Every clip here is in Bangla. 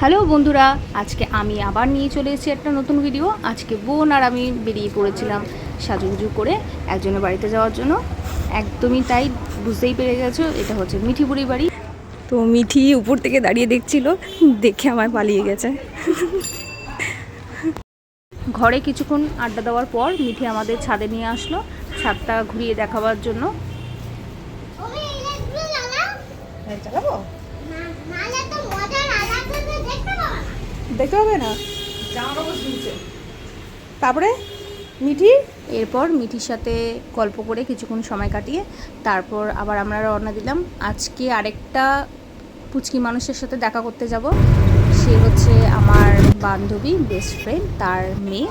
হ্যালো বন্ধুরা আজকে আমি আবার নিয়ে চলে এসেছি একটা নতুন ভিডিও আজকে বোন আর আমি বেরিয়ে পড়েছিলাম সাজুগুজু করে একজনের বাড়িতে যাওয়ার জন্য। একদমই তাই বুঝতেই পেরে গেছো এটা হচ্ছে মিঠিপুরি বাড়ি। তো মিঠি উপর থেকে দাঁড়িয়ে দেখছিল দেখে আমায় পালিয়ে গেছে। ঘরে কিছুক্ষণ আড্ডা দেওয়ার পর মিঠি আমাদের ছাদে নিয়ে আসলো ছাদটা ঘুরিয়ে দেখাবার জন্য। হ্যাঁ চালাবো না নালে তো মজার আলাদা তো দেখতে পাবো দেখতে হবে না? তারপরে? মিঠি? এরপর মিঠির সাথে গল্প করে কিছুক্ষণ সময় কাটিয়ে তারপর আবার আমরা রওনা দিলাম। আজকে আরেকটা পুচকি মানুষের সাথে দেখা করতে যাব। সে হচ্ছে আমার বান্ধবী বেস্ট ফ্রেন্ড তার মেয়ে।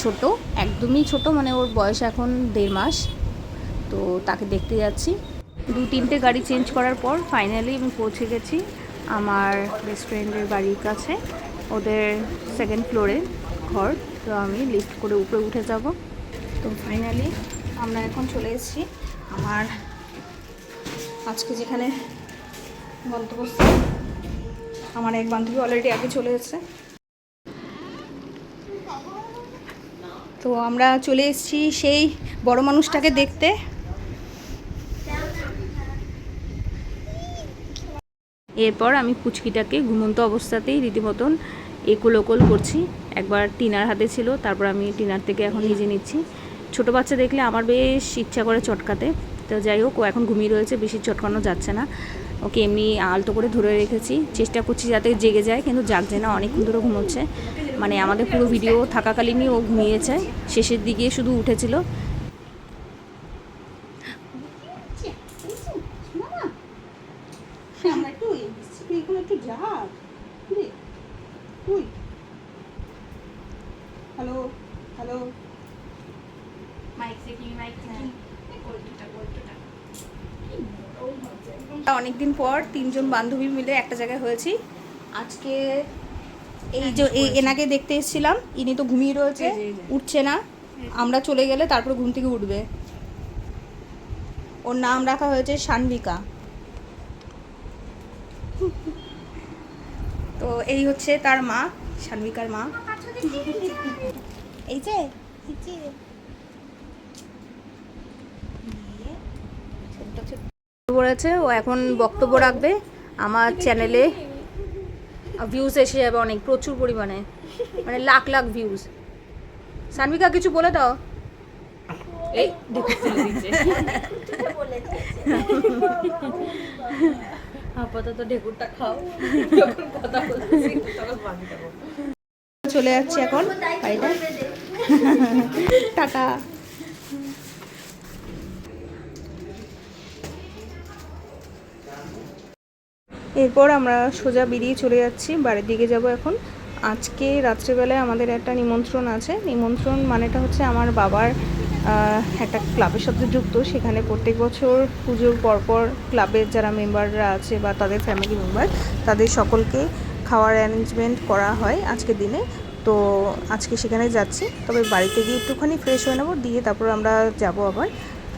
ছোট একদমই ছোট মানে ওর বয়স এখন দেড় মাস। তো তাকে দেখতে যাচ্ছি। দু তিনটে গাড়ি চেঞ্জ করার পর ফাইনালি আমি পৌঁছে গেছি আমার বেস্ট ফ্রেন্ডের বাড়ির কাছে। ওদের সেকেন্ড ফ্লোরে ঘর, তো আমি লিফট করে উপরে উঠে যাব। তো ফাইনালি আমরা এখন চলে এসেছি আমার আজকে যেখানে গন্তব্যস্থল। আমার এক বান্ধবী অলরেডি আগে চলে এসেছে। তো আমরা চলে এসেছি সেই বড় মানুষটাকে দেখতে। এরপর আমি পুচকিটাকে ঘুমন্ত অবস্থাতেই রীতিমতন একুল ওকুল করছি। একবার টিনার হাতে ছিল, তারপর আমি টিনার থেকে এখন নিজে নিচ্ছি। ছোট বাচ্চা দেখলে আমার বেশ ইচ্ছা করে চটকাতে। তো যাই হোক, ও এখন ঘুমিয়ে রয়েছে, বেশি চটকানো যাচ্ছে না। ওকে এমনি আলতো করে ধরে রেখেছি। চেষ্টা করছি যাতে জেগে যায়, কিন্তু জাগছে না, অনেকক্ষণ ধরে ঘুমোচ্ছে। মানে আমাদের পুরো ভিডিও থাকাকালীনই ও ঘুমিয়েছে। শেষের দিকে শুধু উঠেছিল আমরা একটু তুই এখানে একটু যা। রে তুই হ্যালো হ্যালো অনেকদিন পর তিনজন বান্ধবী মিলে একটা জায়গায় হয়েছি। আজকে এই যে এই এনাকে দেখতে এসেছিলাম ইনি তো ঘুমিয়ে রয়েছে যে, যে। উঠছে না। আমরা চলে গেলে তারপর ঘুম থেকে উঠবে। ওর নাম রাখা হয়েছে শানবিকা তো এই হচ্ছে তার মা শানবিকার মা। এই যে বলেছে ও এখন বক্তব্য রাখবে। আমার চ্যানেলে ভিউজ এসে যাবে অনেক প্রচুর পরিমাণে। মানে লাখ লাখ ভিউজ সানবিকা কিছু বলে দাও। এই আপাতত ঢেকুরটা খাও। কথা বাকি চলে যাচ্ছি এখন বাড়িটা টাটা। এরপর আমরা সোজা বেরিয়ে চলে যাচ্ছি, বাড়ির দিকে যাব এখন। আজকে রাত্রেবেলায় আমাদের একটা নিমন্ত্রণ আছে। নিমন্ত্রণ মানেটা হচ্ছে আমার বাবার একটা ক্লাবের সাথে যুক্ত। সেখানে প্রত্যেক বছর পুজোর পরপর ক্লাবের যারা মেম্বাররা আছে বা তাদের ফ্যামিলি মেম্বার তাদের সকলকে খাওয়ার অ্যারেঞ্জমেন্ট করা হয় আজকের দিনে। তো আজকে সেখানে যাচ্ছি। তবে বাড়িতে গিয়ে একটুখানি ফ্রেশ হয়ে নেব, দিয়ে তারপর আমরা যাব আবার।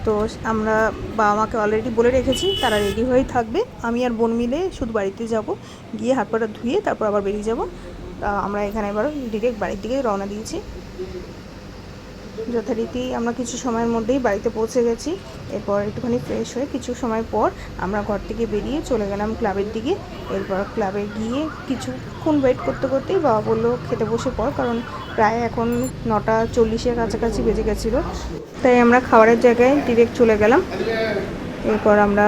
তো আমরা বাবা মাকে অলরেডি বলে রেখেছি, তারা রেডি হয়েই থাকবে। আমি আর বোন মিলে শুধু বাড়িতে যাব। গিয়ে হাত পাটা ধুয়ে তারপর আবার বেরিয়ে যাব। আমরা এখানে এবার ডিরেক্ট বাড়ির দিকে রওনা দিয়েছি। যথারীতি আমরা কিছু সময়ের মধ্যেই বাড়িতে পৌঁছে গেছি। এরপর একটুখানি ফ্রেশ হয়ে কিছু সময় পর আমরা ঘর থেকে বেরিয়ে চলে গেলাম ক্লাবের দিকে। এরপর ক্লাবে গিয়ে কিছুক্ষণ ওয়েট করতে করতেই বাবা বলল খেতে বসে পর কারণ প্রায় এখন নটা চল্লিশের কাছাকাছি বেজে গেছিল। তাই আমরা খাবারের জায়গায় ডিরেক্ট চলে গেলাম। এরপর আমরা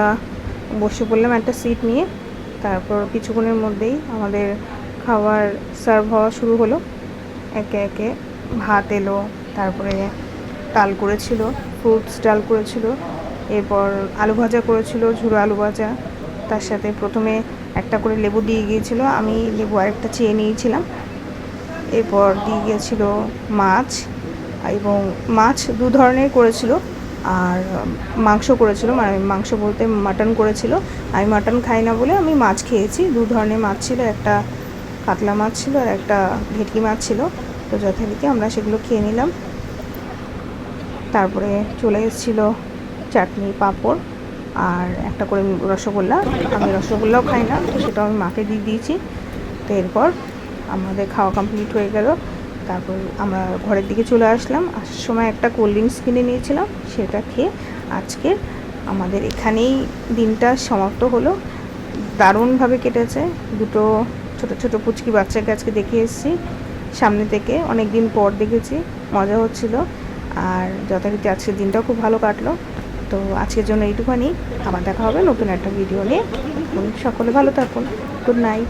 বসে পড়লাম একটা সিট নিয়ে। তারপর কিছুক্ষণের মধ্যেই আমাদের খাবার সার্ভ হওয়া শুরু হলো। একে একে ভাত এলো তারপরে ডাল করেছিল ফ্রুটস ডাল করেছিল, এরপর আলু ভাজা করেছিল, ঝুড়ো আলু ভাজা। তার সাথে প্রথমে একটা করে লেবু দিয়ে গিয়েছিল, আমি লেবু আরেকটা চেয়ে নিয়েছিলাম। এরপর দিয়ে গিয়েছিল মাছ, এবং মাছ দু ধরনের করেছিল, আর মাংস করেছিল মানে মাংস বলতে মাটন করেছিল। আমি মাটন খাই না বলে আমি মাছ খেয়েছি, দু ধরনের মাছ ছিল, একটা কাতলা মাছ ছিল, আর একটা ভেটকি মাছ ছিল। তো যথারীতি আমরা সেগুলো খেয়ে নিলাম। তারপরে চলে এসেছিল চাটনি, পাঁপড় আর একটা করে রসগোল্লা। আমি রসগোল্লাও খাই না তো সেটা আমি মাকে দিয়ে দিয়েছি। তো এরপর আমাদের খাওয়া কমপ্লিট হয়ে গেল। তারপর আমরা ঘরের দিকে চলে আসলাম। আসার সময় একটা কোল্ড ড্রিঙ্কস কিনে নিয়েছিলাম, সেটা খেয়ে আজকের আমাদের এখানেই দিনটা সমাপ্ত হলো। দারুণভাবে কেটেছে। দুটো ছোট ছোট পুচকি বাচ্চাকে আজকে দেখে এসেছি। সামনে থেকে অনেক দিন পর দেখেছি। মজা হচ্ছিল। আর যথারীতি আজকের দিনটাও খুব ভালো কাটলো। তো আজকের জন্য এইটুখানি। আবার দেখা হবে নতুন একটা ভিডিও নিয়ে। সকলে ভালো থাকুন। Good night